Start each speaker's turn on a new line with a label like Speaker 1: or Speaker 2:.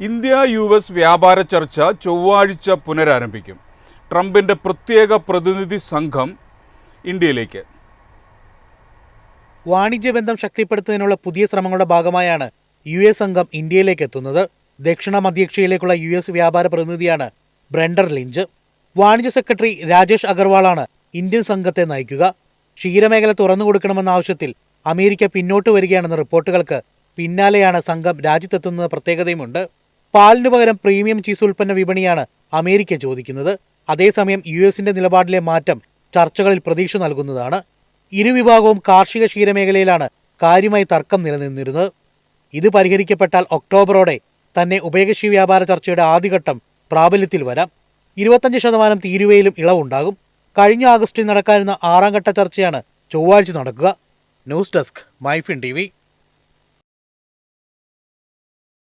Speaker 1: India U S വ്യാപാര ചർച്ച ചൊവ്വാഴ്ച പുനരാരംഭിക്കും. ട്രംപിന്റെ പ്രത്യേക പ്രതിനിധി സംഘം ഇന്ത്യയിലേക്ക്.
Speaker 2: വാണിജ്യബന്ധം ശക്തിപ്പെടുത്തുന്നതിനുള്ള പുതിയ ശ്രമങ്ങളുടെ ഭാഗമായാണ് യു എസ് സംഘം ഇന്ത്യയിലേക്ക് എത്തുന്നത്. ദക്ഷിണ മധ്യേഷ്യയിലേക്കുള്ള യു എസ് വ്യാപാര പ്രതിനിധിയാണ് ബ്രെൻഡർ ലിഞ്ച്. വാണിജ്യ സെക്രട്ടറി രാജേഷ് അഗർവാളാണ് ഇന്ത്യൻ സംഘത്തെ നയിക്കുക. ക്ഷീരമേഖല തുറന്നു കൊടുക്കണമെന്ന ആവശ്യത്തിൽ അമേരിക്ക പിന്നോട്ട് വരികയാണെന്ന റിപ്പോർട്ടുകൾക്ക് പിന്നാലെയാണ് സംഘം രാജ്യത്തെത്തുന്നത് പ്രത്യേകതയുമുണ്ട്. പാലിനു പകരം പ്രീമിയം ചീസ് ഉൽപ്പന്ന വിപണിയാണ് അമേരിക്ക ചോദിക്കുന്നത്. അതേസമയം യു എസിന്റെ നിലപാടിലെ മാറ്റം ചർച്ചകളിൽ പ്രതീക്ഷ നൽകുന്നതാണ്. ഇരുവിഭാഗവും കാർഷിക ക്ഷീരമേഖലയിലാണ് കാര്യമായി തർക്കം നിലനിന്നിരുന്നത്. ഇത് പരിഹരിക്കപ്പെട്ടാൽ ഒക്ടോബറോടെ തന്നെ ഉഭയകക്ഷി വ്യാപാര ചർച്ചയുടെ ആദ്യഘട്ടം പ്രാബല്യത്തിൽ വരാം. ഇരുപത്തഞ്ച് ശതമാനം തീരുവയിലും ഇളവുണ്ടാകും. കഴിഞ്ഞ ആഗസ്റ്റിൽ നടക്കാനിരുന്ന ആറാം ഘട്ട ചർച്ചയാണ് ചൊവ്വാഴ്ച നടക്കുക. News desk MyFin T